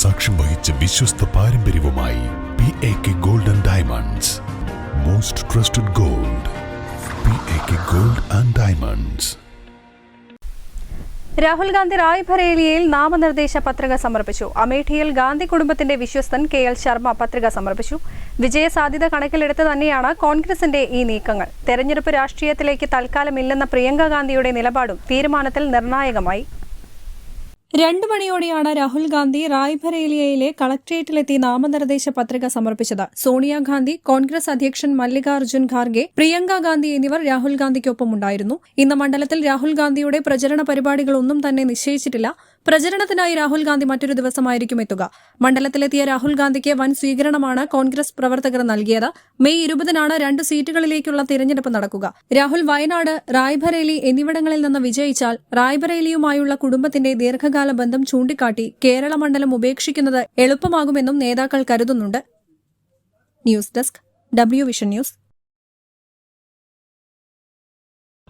സാക്ഷ്യം വഹിച്ച വിശ്വസ്ത പാരമ്പര്യവുമായി P A K gold and diamonds most trusted gold P A K gold and diamonds Rahul Gandhi റായ്ബറേലിയയിൽ നാമനിർദ്ദേശ പത്രിക സമർപ്പിച്ചു. അമേഠിയിൽ ഗാന്ധി കുടുംബത്തിന്റെ വിശ്വസ്തൻ കെ എൽ ശർമ്മ പത്രിക സമർപ്പിച്ചു. വിജയസാധ്യത കണക്കിലെടുത്ത് തന്നെയാണ് കോൺഗ്രസിന്റെ ഈ നീക്കങ്ങൾ. തെരഞ്ഞെടുപ്പ് രാഷ്ട്രീയത്തിലേക്ക് തൽക്കാലമില്ലെന്ന പ്രിയങ്ക ഗാന്ധിയുടെ നിലപാടും തീരുമാനത്തിൽ നിർണായകമായി. രണ്ടു മണിയോടെയാണ് രാഹുൽ ഗാന്ധി റായ്ബറേലിയയിലെ കളക്ട്രേറ്റിലെത്തി നാമനിർദ്ദേശ പത്രിക സമർപ്പിച്ചത്. സോണിയാഗാന്ധി കോൺഗ്രസ് അധ്യക്ഷൻ മല്ലികാർജുൻ ഖാർഗെ പ്രിയങ്ക ഗാന്ധി എന്നിവർ രാഹുൽ ഗാന്ധിക്കൊപ്പമുണ്ടായിരുന്നു. ഇന്ന് മണ്ഡലത്തിൽ രാഹുൽ ഗാന്ധിയുടെ പ്രചരണ പരിപാടികളൊന്നും തന്നെ നിശ്ചയിച്ചിട്ടില്ല. പ്രചരണത്തിനായി രാഹുൽ ഗാന്ധി മറ്റൊരു ദിവസമായിരിക്കും എത്തുക. മണ്ഡലത്തിലെത്തിയ രാഹുൽ ഗാന്ധിക്ക് വൻ സ്വീകരണമാണ് കോൺഗ്രസ് പ്രവർത്തകർ നൽകിയത്. മെയ് ഇരുപതിനാണ് രണ്ട് സീറ്റുകളിലേക്കുള്ള തിരഞ്ഞെടുപ്പ് നടക്കുക. രാഹുൽ വയനാട് റായ്ബറേലി എന്നിവിടങ്ങളിൽ നിന്ന് വിജയിച്ചാൽ റായ്ബറേലിയുമായുള്ള കുടുംബത്തിന്റെ ദീർഘകാല ബന്ധം ചൂണ്ടിക്കാട്ടി കേരള മണ്ഡലം ഉപേക്ഷിക്കുന്നത് എളുപ്പമാകുമെന്നും നേതാക്കൾ കരുതുന്നുണ്ട്. News desk W vision news